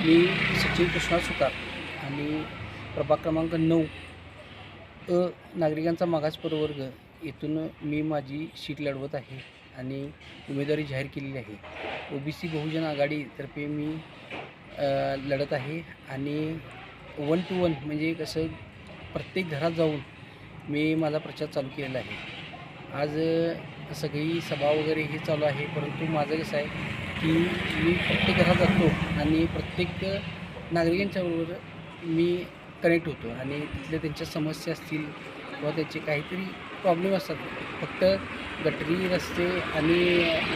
मी सचिन कृष्णा सुतार आणि प्रभाग क्रमांक नऊ अ नागरिकांचा मागास प्रवर्ग इथून मी माझी शीट लढवत आहे आणि उमेदवारी जाहीर केलेली आहे. ओ बी सी बहुजन आघाडीतर्फे मी लढत आहे आणि वन टू वन म्हणजे कसं प्रत्येक घरात जाऊन मी माझा प्रचार चालू केलेला आहे. आज सगळी सभा वगैरे हे चालू आहे परंतु माझं कसं आहे की मी प्रत्येक घरात जातो आणि प्रत्येक नागरिकांच्याबरोबर मी कनेक्ट होतो आणि तिथल्या त्यांच्या समस्या असतील किंवा त्यांचे काहीतरी प्रॉब्लेम असतात. फक्त गटरी रस्ते आणि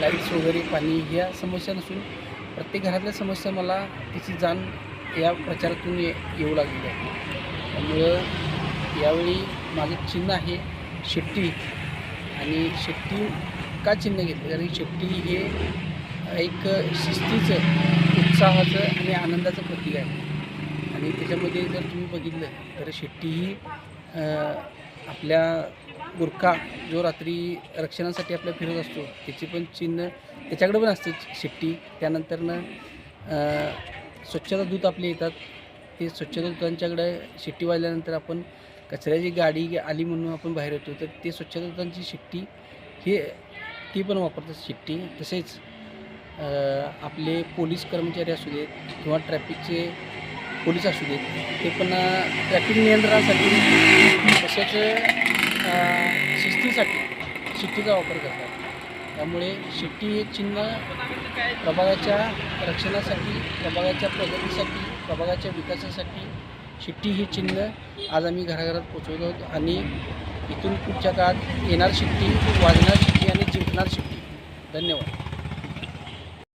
लाईट्स वगैरे पाणी ह्या समस्या नसून प्रत्येक घरातल्या समस्या मला त्याची जाण या प्रचारातून ये येऊ लागलेली आहे. त्यामुळं यावेळी माझं चिन्ह आहे शेट्टी. आणि शेट्टी का चिन्ह घेतलं? कारण शेट्टी हे एक शिस्तीचं उत्साहाचं आणि आनंदाचं प्रतीक आहे. आणि त्याच्यामध्ये जर तुम्ही बघितलं तर शेट्टी ही आपल्या गुरखा जो रात्री रक्षणासाठी आपल्या फिरत असतो त्याची पण चिन्ह त्याच्याकडे पण असते शेट्टी. त्यानंतरनं स्वच्छता दूत आपले येतात. ते स्वच्छता दूतांच्याकडे शिट्टी वाजल्यानंतर आपण कचऱ्याची गाडी आली म्हणून आपण बाहेर येतो तर ते स्वच्छता दूतांची शिट्टी हे ती पण वापरतात शिट्टी. तसेच आपले पोलीस कर्मचारी असू देत किंवा ट्रॅफिकचे पोलीस असू देत ते पण ट्रॅफिक नियंत्रणासाठी तसेच शिस्तीसाठी शिट्टीचा वापर करतात. त्यामुळे शिट्टी हे चिन्ह प्रभागाच्या रक्षणासाठी प्रभागाच्या प्रगतीसाठी प्रभागाच्या विकासासाठी शिट्टी ही चिन्ह आज आम्ही घराघरात पोचवत आहोत आणि इथून पुढच्या काळात येणार शिट्टी वाजणार शिट्टी आणि जिंकणार शिट्टी धन्यवाद.